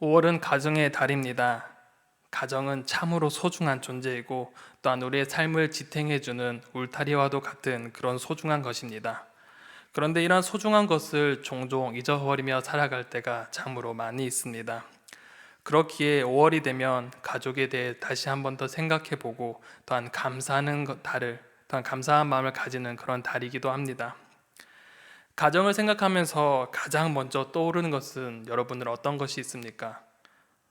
5월은 가정의 달입니다. 가정은 참으로 소중한 존재이고 또한 우리의 삶을 지탱해주는 울타리와도 같은 그런 소중한 것입니다. 그런데 이러한 소중한 것을 종종 잊어버리며 살아갈 때가 참으로 많이 있습니다. 그렇기에 5월이 되면 가족에 대해 다시 한 번 더 생각해 보고 또한 감사하는 것- 달을 또한 감사한 마음을 가지는 그런 달이기도 합니다. 가정을 생각하면서 가장 먼저 떠오르는 것은 여러분들 어떤 것이 있습니까?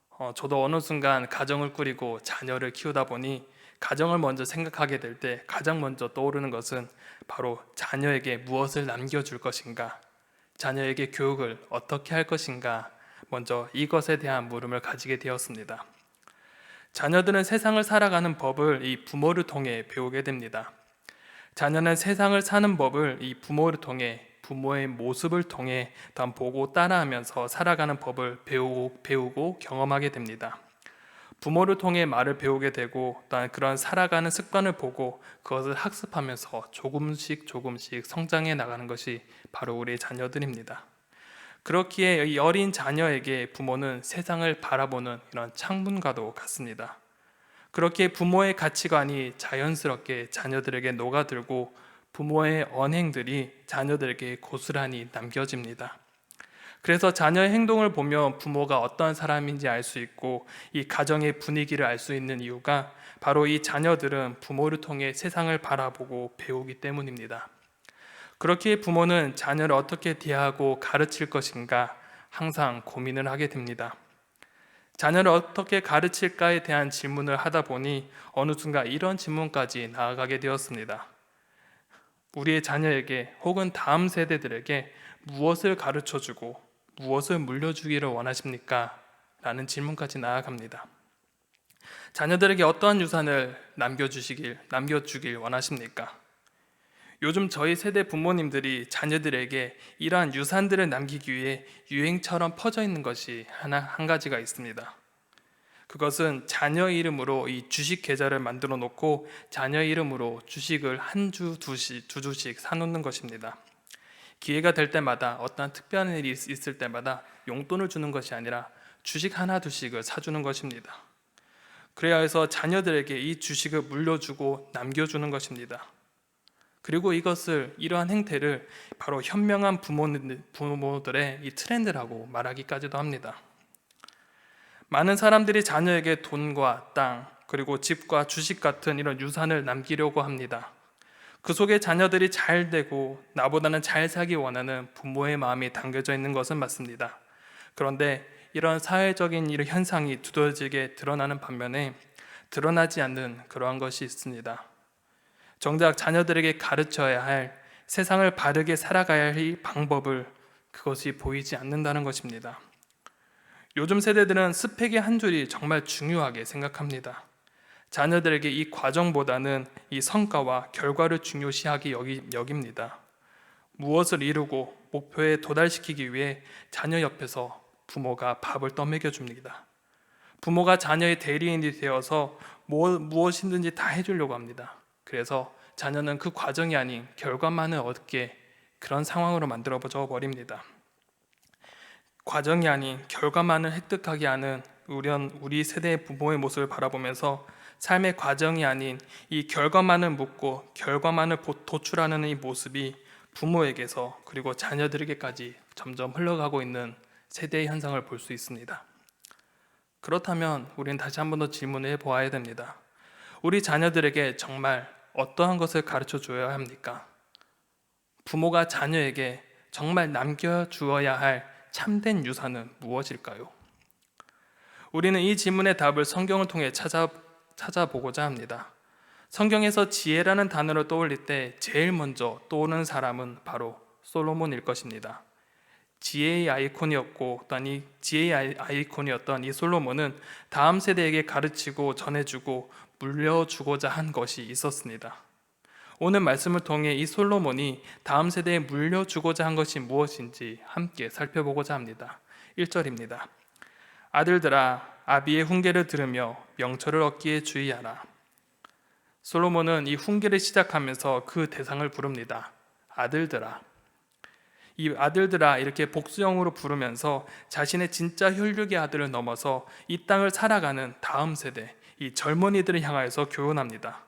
어, 저도 어느 순간 가정을 꾸리고 자녀를 키우다 보니 가정을 먼저 생각하게 될 때 가장 먼저 떠오르는 것은 바로 자녀에게 무엇을 남겨줄 것인가, 자녀에게 교육을 어떻게 할 것인가, 먼저 이것에 대한 물음을 가지게 되었습니다. 자녀들은 세상을 살아가는 법을 이 부모를 통해 배우게 됩니다. 자녀는 세상을 사는 법을 이 부모를 통해 부모의 모습을 통해 또한 보고 따라하면서 살아가는 법을 배우고, 배우고 경험하게 됩니다. 부모를 통해 말을 배우게 되고 또한 그런 살아가는 습관을 보고 그것을 학습하면서 조금씩 조금씩 성장해 나가는 것이 바로 우리의 자녀들입니다. 그렇기에 이 어린 자녀에게 부모는 세상을 바라보는 이런 창문과도 같습니다. 그렇게 부모의 가치관이 자연스럽게 자녀들에게 녹아들고 부모의 언행들이 자녀들에게 고스란히 남겨집니다. 그래서 자녀의 행동을 보면 부모가 어떠한 사람인지 알 수 있고 이 가정의 분위기를 알 수 있는 이유가 바로 이 자녀들은 부모를 통해 세상을 바라보고 배우기 때문입니다. 그렇게 부모는 자녀를 어떻게 대하고 가르칠 것인가 항상 고민을 하게 됩니다. 자녀를 어떻게 가르칠까에 대한 질문을 하다 보니 어느 순간 이런 질문까지 나아가게 되었습니다. 우리의 자녀에게 혹은 다음 세대들에게 무엇을 가르쳐 주고 무엇을 물려주기를 원하십니까? 라는 질문까지 나아갑니다. 자녀들에게 어떠한 유산을 남겨주시길, 남겨주길 원하십니까? 요즘 저희 세대 부모님들이 자녀들에게 이러한 유산들을 남기기 위해 유행처럼 퍼져 있는 것이 하나 한 가지가 있습니다. 그것은 자녀 이름으로 이 주식 계좌를 만들어 놓고 자녀 이름으로 주식을 한 주 두씩 두 주씩 사놓는 것입니다. 기회가 될 때마다 어떤 특별한 일이 있- 있을 때마다 용돈을 주는 것이 아니라 주식 하나 두씩을 사주는 것입니다. 그래야 해서 자녀들에게 이 주식을 물려주고 남겨주는 것입니다. 그리고 이것을 이러한 행태를 바로 현명한 부모들, 부모들의 이 트렌드라고 말하기까지도 합니다. 많은 사람들이 자녀에게 돈과 땅 그리고 집과 주식 같은 이런 유산을 남기려고 합니다. 그 속에 자녀들이 잘 되고 나보다는 잘 살기 원하는 부모의 마음이 담겨져 있는 것은 맞습니다. 그런데 이런 사회적인 이런 현상이 두드러지게 드러나는 반면에 드러나지 않는 그러한 것이 있습니다. 정작 자녀들에게 가르쳐야 할 세상을 바르게 살아가야 할이 방법을 그것이 보이지 않는다는 것입니다. 요즘 세대들은 스펙의 한 줄이 정말 중요하게 생각합니다. 자녀들에게 이 과정보다는 이 성과와 결과를 중요시하게 여기, 여깁니다. 무엇을 이루고 목표에 도달시키기 위해 자녀 옆에서 부모가 밥을 떠먹여 줍니다. 부모가 자녀의 대리인이 되어서 뭐, 무엇이든지 다 해주려고 합니다. 그래서 자녀는 그 과정이 아닌 결과만을 얻게 그런 상황으로 만들어 버립니다. 과정이 아닌 결과만을 획득하게 하는 우리, 우리 세대의 부모의 모습을 바라보면서 삶의 과정이 아닌 이 결과만을 묻고 결과만을 보- 도출하는 이 모습이 부모에게서 그리고 자녀들에게까지 점점 흘러가고 있는 세대의 현상을 볼 수 있습니다. 그렇다면 우리는 다시 한 번 더 질문해 보아야 됩니다. 우리 자녀들에게 정말 어떠한 것을 가르쳐 줘야 합니까? 부모가 자녀에게 정말 남겨 주어야 할 참된 유산은 무엇일까요? 우리는 이 질문의 답을 성경을 통해 찾아, 찾아보고자 합니다. 성경에서 지혜라는 단어를 떠올릴 때 제일 먼저 떠오르는 사람은 바로 솔로몬일 것입니다. 지혜의 아이콘이었고 또한 이 지혜의 아이- 아이콘이었던 이 솔로몬은 다음 세대에게 가르치고 전해주고 물려주고자 한 것이 있었습니다. 오늘 말씀을 통해 이 솔로몬이 다음 세대에 물려주고자 한 것이 무엇인지 함께 살펴보고자 합니다. 1절입니다. 아들들아 아비의 훈계를 들으며 명철을 얻기에 주의하라. 솔로몬은 이 훈계를 시작하면서 그 대상을 부릅니다. 아들들아. 이 아들들아 이렇게 복수형으로 부르면서 자신의 진짜 혈육의 아들을 넘어서 이 땅을 살아가는 다음 세대 이 젊은이들을 향하여서 교훈합니다.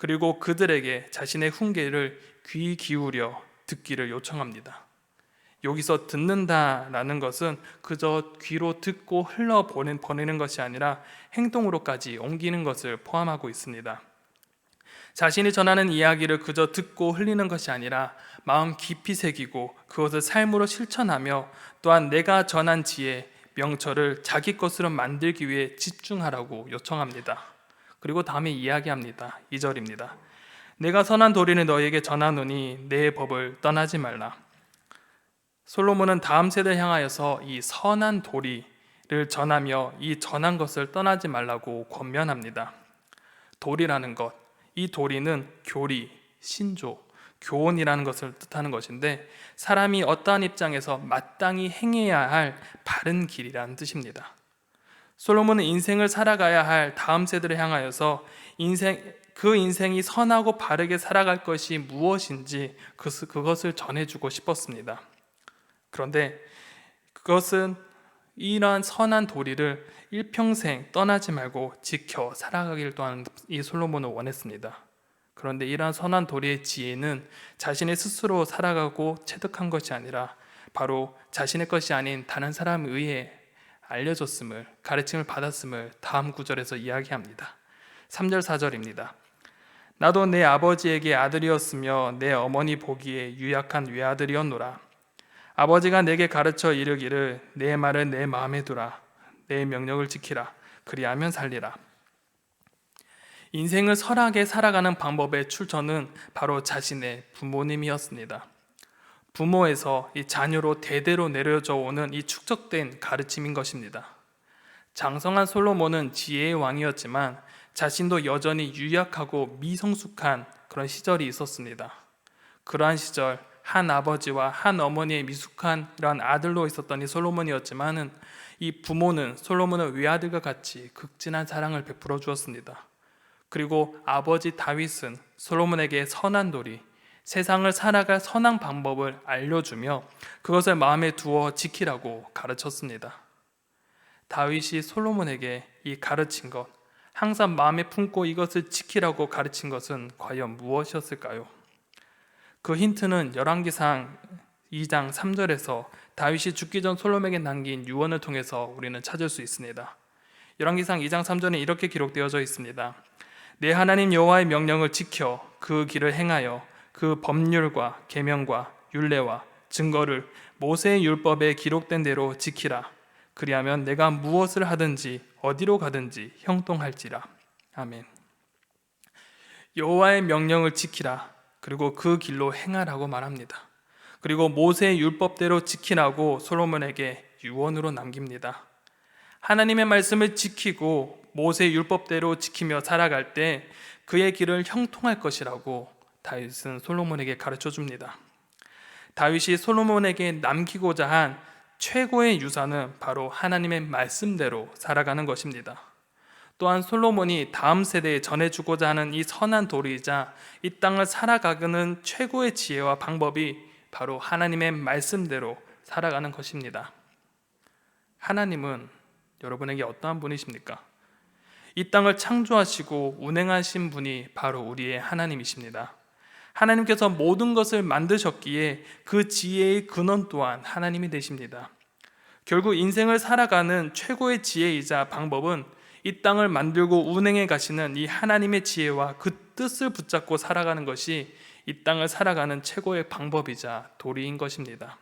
그리고 그들에게 자신의 훈계를 귀 기울여 듣기를 요청합니다. 여기서 듣는다라는 것은 그저 귀로 듣고 흘러 보내는 것이 아니라 행동으로까지 옮기는 것을 포함하고 있습니다. 자신이 전하는 이야기를 그저 듣고 흘리는 것이 아니라 마음 깊이 새기고 그것을 삶으로 실천하며 또한 내가 전한 지혜, 명철을 자기 것으로 만들기 위해 집중하라고 요청합니다. 그리고 다음에 이야기합니다. 2절입니다. 내가 선한 도리를 너에게 전하노니 내 법을 떠나지 말라. 솔로몬은 다음 세대를 향하여서 이 선한 도리를 전하며 이 전한 것을 떠나지 말라고 권면합니다. 도리라는 것, 이 도리는 교리, 신조, 교훈이라는 것을 뜻하는 것인데 사람이 어떠한 입장에서 마땅히 행해야 할 바른 길이라는 뜻입니다. 솔로몬은 인생을 살아가야 할 다음 세대를 향하여서 인생 그 인생이 선하고 바르게 살아갈 것이 무엇인지 그- 그것을 전해주고 싶었습니다. 그런데 그것은 이러한 선한 도리를 일평생 떠나지 말고 지켜 살아가길 또한 이 솔로몬은 원했습니다. 그런데 이러한 선한 도리의 지혜는 자신의 스스로 살아가고 체득한 것이 아니라 바로 자신의 것이 아닌 다른 사람에 의해 알려졌음을 가르침을 받았음을 다음 구절에서 이야기합니다. 3절 4절입니다. 나도 내 아버지에게 아들이었으며 내 어머니 보기에 유약한 외아들이었노라. 아버지가 내게 가르쳐 이르기를 내 말을 내 마음에 두라 내 명령을 지키라 그리하면 살리라. 인생을 설하게 살아가는 방법의 출처는 바로 자신의 부모님이었습니다. 부모에서 이 자녀로 대대로 내려져 오는 이 축적된 가르침인 것입니다. 장성한 솔로몬은 지혜의 왕이었지만 자신도 여전히 유약하고 미성숙한 그런 시절이 있었습니다. 그러한 시절 한 아버지와 한 어머니의 미숙한 이러한 아들로 있었던 이 솔로몬이었지만은 이 부모는 솔로몬의 외아들과 같이 극진한 사랑을 베풀어 주었습니다. 그리고 아버지 다윗은 솔로몬에게 선한 도리, 세상을 살아갈 선한 방법을 알려주며 그것을 마음에 두어 지키라고 가르쳤습니다. 다윗이 솔로몬에게 이 가르친 것, 항상 마음에 품고 이것을 지키라고 가르친 것은 과연 무엇이었을까요? 그 힌트는 열왕기상 2장 3절에서 다윗이 죽기 전 솔로몬에게 남긴 유언을 통해서 우리는 찾을 수 있습니다. 열왕기상 2장 3절에 이렇게 기록되어져 있습니다. 내 하나님 여호와의 명령을 지켜 그 길을 행하여 그 법률과 계명과 율례와 증거를 모세의 율법에 기록된 대로 지키라. 그리하면 내가 무엇을 하든지 어디로 가든지 형통할지라. 아멘. 여호와의 명령을 지키라. 그리고 그 길로 행하라고 말합니다. 그리고 모세의 율법대로 지키라고 솔로몬에게 유언으로 남깁니다. 하나님의 말씀을 지키고 모세의 율법대로 지키며 살아갈 때 그의 길을 형통할 것이라고 다윗은 솔로몬에게 가르쳐 줍니다. 다윗이 솔로몬에게 남기고자 한 최고의 유산은 바로 하나님의 말씀대로 살아가는 것입니다. 또한 솔로몬이 다음 세대에 전해주고자 하는 이 선한 도리이자 이 땅을 살아가는 최고의 지혜와 방법이 바로 하나님의 말씀대로 살아가는 것입니다. 하나님은 여러분에게 어떠한 분이십니까? 이 땅을 창조하시고 운행하신 분이 바로 우리의 하나님이십니다. 하나님께서 모든 것을 만드셨기에 그 지혜의 근원 또한 하나님이 되십니다. 결국 인생을 살아가는 최고의 지혜이자 방법은 이 땅을 만들고 운행해 가시는 이 하나님의 지혜와 그 뜻을 붙잡고 살아가는 것이 이 땅을 살아가는 최고의 방법이자 도리인 것입니다.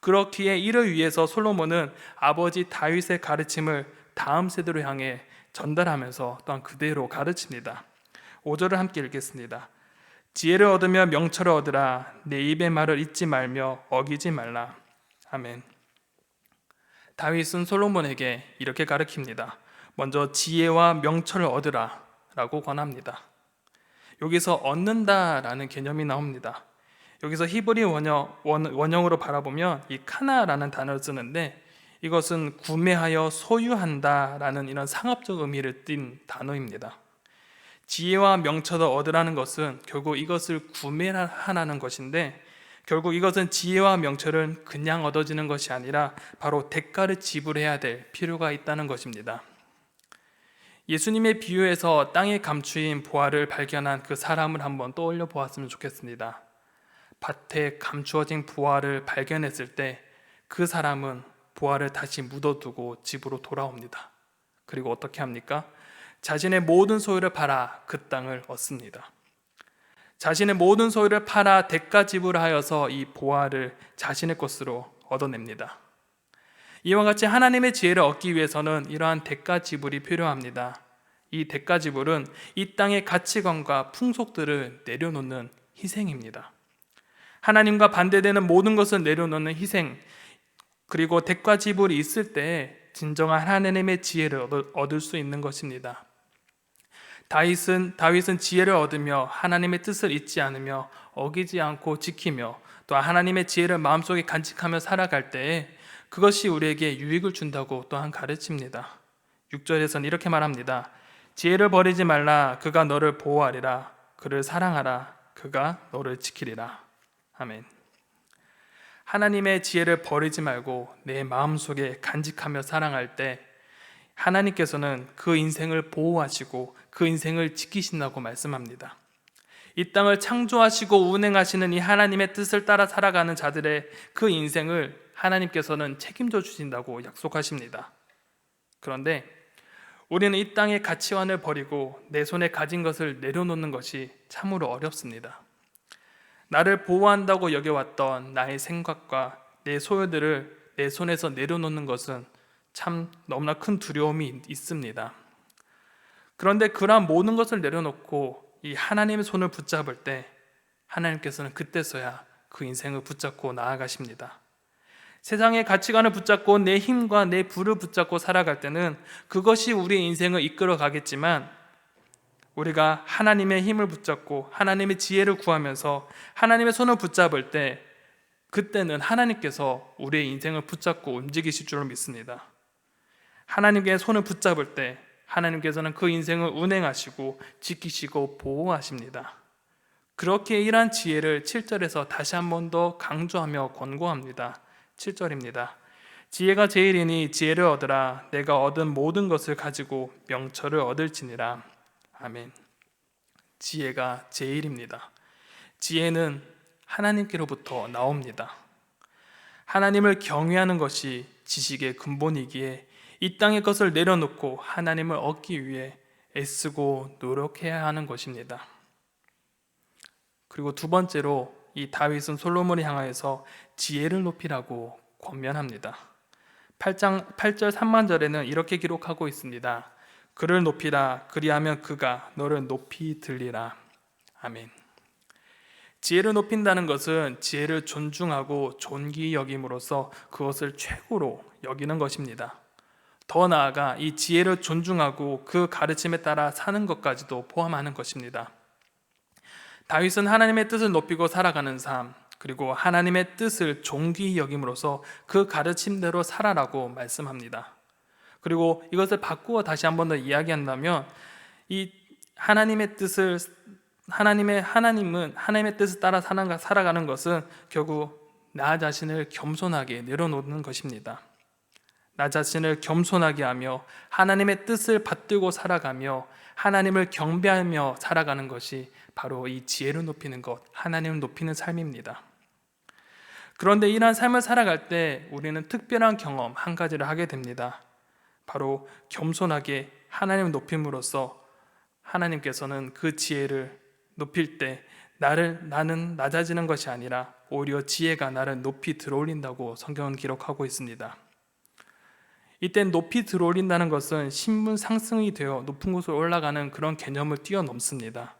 그렇기에 이를 위해서 솔로몬은 아버지 다윗의 가르침을 다음 세대로 향해 전달하면서 또한 그대로 가르칩니다. 5절을 함께 읽겠습니다. 지혜를 얻으며 명철을 얻으라 내 입의 말을 잊지 말며 어기지 말라. 아멘. 다윗은 솔로몬에게 이렇게 가르칩니다. 먼저 지혜와 명철을 얻으라 라고 권합니다. 여기서 얻는다라는 개념이 나옵니다. 여기서 히브리 원형, 원형으로 바라보면 이 카나라는 단어를 쓰는데 이것은 구매하여 소유한다라는 이런 상업적 의미를 띤 단어입니다. 지혜와 명철을 얻으라는 것은 결국 이것을 구매하라는 것인데 결국 이것은 지혜와 명철은 그냥 얻어지는 것이 아니라 바로 대가를 지불해야 될 필요가 있다는 것입니다. 예수님의 비유에서 땅에 감추인 보화를 발견한 그 사람을 한번 떠올려 보았으면 좋겠습니다. 밭에 감추어진 보화를 발견했을 때 그 사람은 보화를 다시 묻어두고 집으로 돌아옵니다. 그리고 어떻게 합니까? 자신의 모든 소유를 팔아 그 땅을 얻습니다. 자신의 모든 소유를 팔아 대가 지불하여서 이 보화를 자신의 것으로 얻어냅니다. 이와 같이 하나님의 지혜를 얻기 위해서는 이러한 대가 지불이 필요합니다. 이 대가 지불은 이 땅의 가치관과 풍속들을 내려놓는 희생입니다. 하나님과 반대되는 모든 것을 내려놓는 희생, 그리고 대가 지불이 있을 때 진정한 하나님의 지혜를 얻을 수 있는 것입니다. 다윗은 다윗은 지혜를 얻으며 하나님의 뜻을 잊지 않으며 어기지 않고 지키며 또 하나님의 지혜를 마음속에 간직하며 살아갈 때에 그것이 우리에게 유익을 준다고 또한 가르칩니다. 6절에서는 이렇게 말합니다. 지혜를 버리지 말라 그가 너를 보호하리라 그를 사랑하라 그가 너를 지키리라. 아멘. 하나님의 지혜를 버리지 말고 내 마음속에 간직하며 사랑할 때 하나님께서는 그 인생을 보호하시고 그 인생을 지키신다고 말씀합니다. 이 땅을 창조하시고 운행하시는 이 하나님의 뜻을 따라 살아가는 자들의 그 인생을 하나님께서는 책임져 주신다고 약속하십니다. 그런데 우리는 이 땅의 가치관을 버리고 내 손에 가진 것을 내려놓는 것이 참으로 어렵습니다. 나를 보호한다고 여겨왔던 나의 생각과 내 소유들을 내 손에서 내려놓는 것은 참 너무나 큰 두려움이 있습니다. 그런데 그러한 모든 것을 내려놓고 이 하나님의 손을 붙잡을 때 하나님께서는 그때서야 그 인생을 붙잡고 나아가십니다. 세상의 가치관을 붙잡고 내 힘과 내 부를 붙잡고 살아갈 때는 그것이 우리의 인생을 이끌어 가겠지만 우리가 하나님의 힘을 붙잡고 하나님의 지혜를 구하면서 하나님의 손을 붙잡을 때 그때는 하나님께서 우리의 인생을 붙잡고 움직이실 줄로 믿습니다. 하나님께 손을 붙잡을 때 하나님께서는 그 인생을 운행하시고 지키시고 보호하십니다. 그렇게 일한 지혜를 7절에서 다시 한 번 더 강조하며 권고합니다. 7절입니다. 지혜가 제일이니 지혜를 얻으라 내가 얻은 모든 것을 가지고 명철을 얻을지니라. 아멘. 지혜가 제일입니다. 지혜는 하나님께로부터 나옵니다. 하나님을 경외하는 것이 지식의 근본이기에 이 땅의 것을 내려놓고 하나님을 얻기 위해 애쓰고 노력해야 하는 것입니다. 그리고 두 번째로 이 다윗은 솔로몬을 향하여서 지혜를 높이라고 권면합니다. 8장 8절 3만절에는 이렇게 기록하고 있습니다. 그를 높이라 그리하면 그가 너를 높이 들리라. 아멘. 지혜를 높인다는 것은 지혜를 존중하고 존귀 여김으로써 그것을 최고로 여기는 것입니다. 더 나아가 이 지혜를 존중하고 그 가르침에 따라 사는 것까지도 포함하는 것입니다. 다윗은 하나님의 뜻을 높이고 살아가는 삶, 그리고 하나님의 뜻을 존귀 여김으로써 그 가르침대로 살아라고 말씀합니다. 그리고 이것을 바꾸어 다시 한 번 더 이야기한다면 이 하나님의 뜻을 하나님의 하나님은 하나님의 뜻을 따라 살아가는 것은 결국 나 자신을 겸손하게 내려놓는 것입니다. 나 자신을 겸손하게 하며 하나님의 뜻을 받들고 살아가며 하나님을 경배하며 살아가는 것이 바로 이 지혜를 높이는 것, 하나님을 높이는 삶입니다. 그런데 이러한 삶을 살아갈 때 우리는 특별한 경험 한 가지를 하게 됩니다. 바로 겸손하게 하나님을 높임으로써 하나님께서는 그 지혜를 높일 때 나를 나는 낮아지는 것이 아니라 오히려 지혜가 나를 높이 들어올린다고 성경은 기록하고 있습니다. 이때 높이 들어올린다는 것은 신분 상승이 되어 높은 곳으로 올라가는 그런 개념을 뛰어넘습니다.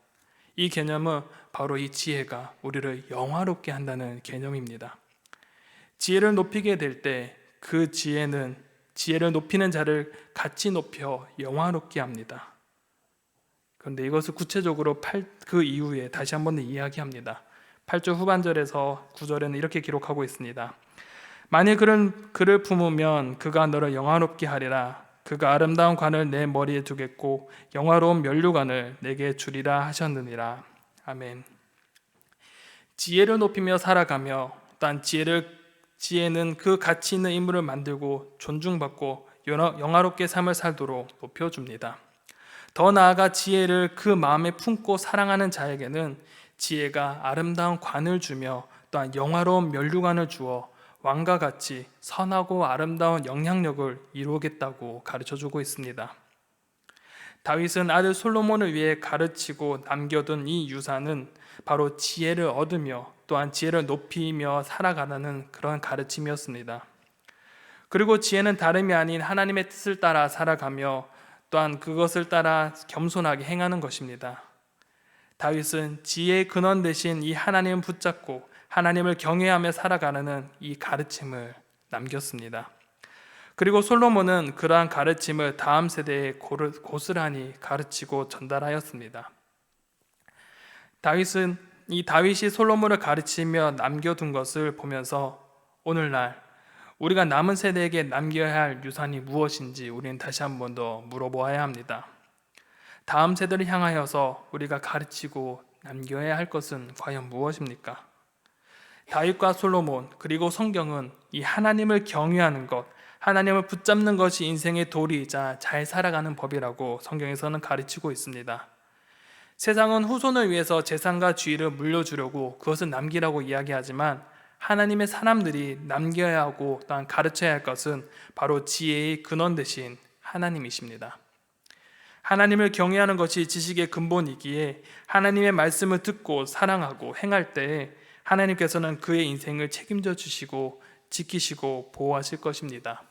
이 개념은 바로 이 지혜가 우리를 영화롭게 한다는 개념입니다. 지혜를 높이게 될 때 그 지혜는 지혜를 높이는 자를 같이 높여 영화롭게 합니다. 그런데 이것을 구체적으로 8, 그 이후에 다시 한번 이야기합니다. 8절 후반절에서 9절에는 이렇게 기록하고 있습니다. 만일 그는 그를 품으면 그가 너를 영화롭게 하리라. 그가 아름다운 관을 내 머리에 두겠고 영화로운 면류관을 내게 주리라 하셨느니라. 아멘. 지혜를 높이며 살아가며 또한 지혜를 지혜는 그 가치 있는 인물을 만들고 존중받고 영화- 영화롭게 삶을 살도록 높여줍니다. 더 나아가 지혜를 그 마음에 품고 사랑하는 자에게는 지혜가 아름다운 관을 주며 또한 영화로운 면류관을 주어 왕과 같이 선하고 아름다운 영향력을 이루겠다고 가르쳐 주고 있습니다. 다윗은 아들 솔로몬을 위해 가르치고 남겨둔 이 유산은 바로 지혜를 얻으며 또한 지혜를 높이며 살아가라는 그런 가르침이었습니다. 그리고 지혜는 다름이 아닌 하나님의 뜻을 따라 살아가며 또한 그것을 따라 겸손하게 행하는 것입니다. 다윗은 지혜의 근원 대신 이 하나님을 붙잡고 하나님을 경외하며 살아가는 이 가르침을 남겼습니다. 그리고 솔로몬은 그러한 가르침을 다음 세대에 고스란히 가르치고 전달하였습니다. 다윗은 이 다윗이 솔로몬을 가르치며 남겨둔 것을 보면서 오늘날 우리가 남은 세대에게 남겨야 할 유산이 무엇인지 우리는 다시 한 번 더 물어보아야 합니다. 다음 세대를 향하여서 우리가 가르치고 남겨야 할 것은 과연 무엇입니까? 다윗과 솔로몬 그리고 성경은 이 하나님을 경외하는 것, 하나님을 붙잡는 것이 인생의 도리이자 잘 살아가는 법이라고 성경에서는 가르치고 있습니다. 세상은 후손을 위해서 재산과 주의를 물려주려고 그것을 남기라고 이야기하지만 하나님의 사람들이 남겨야 하고 또한 가르쳐야 할 것은 바로 지혜의 근원 대신 하나님이십니다. 하나님을 경외하는 것이 지식의 근본이기에 하나님의 말씀을 듣고 사랑하고 행할 때 하나님께서는 그의 인생을 책임져 주시고 지키시고 보호하실 것입니다.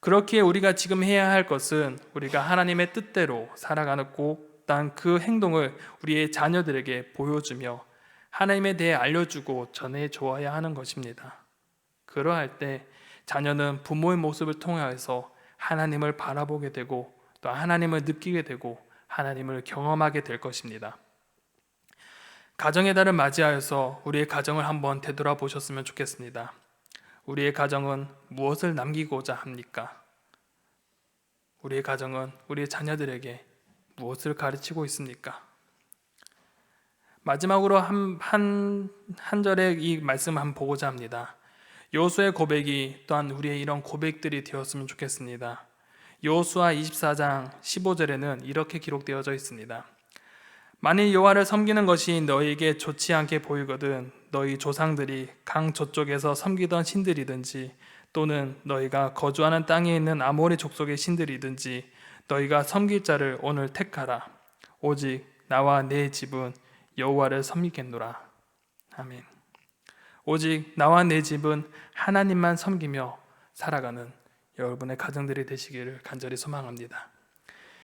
그렇기에 우리가 지금 해야 할 것은 우리가 하나님의 뜻대로 살아가고 또한 그 행동을 우리의 자녀들에게 보여주며 하나님에 대해 알려주고 전해 주어야 하는 것입니다. 그러할 때 자녀는 부모의 모습을 통하여서 하나님을 바라보게 되고 또 하나님을 느끼게 되고 하나님을 경험하게 될 것입니다. 가정의 달을 맞이하여서 우리의 가정을 한번 되돌아보셨으면 좋겠습니다. 우리의 가정은 무엇을 남기고자 합니까? 우리의 가정은 우리의 자녀들에게 무엇을 가르치고 있습니까? 마지막으로 한, 한, 한 절의 이 말씀 한번 보고자 합니다. 요수의 고백이 또한 우리의 이런 고백들이 되었으면 좋겠습니다. 요수아 24장 15절에는 이렇게 기록되어져 있습니다. 만일 여호와를 섬기는 것이 너희에게 좋지 않게 보이거든 너희 조상들이 강 저쪽에서 섬기던 신들이든지 또는 너희가 거주하는 땅에 있는 아모리 족속의 신들이든지 너희가 섬길 자를 오늘 택하라. 오직 나와 내 집은 여호와를 섬기겠노라. 아멘. 오직 나와 내 집은 하나님만 섬기며 살아가는 여러분의 가정들이 되시기를 간절히 소망합니다.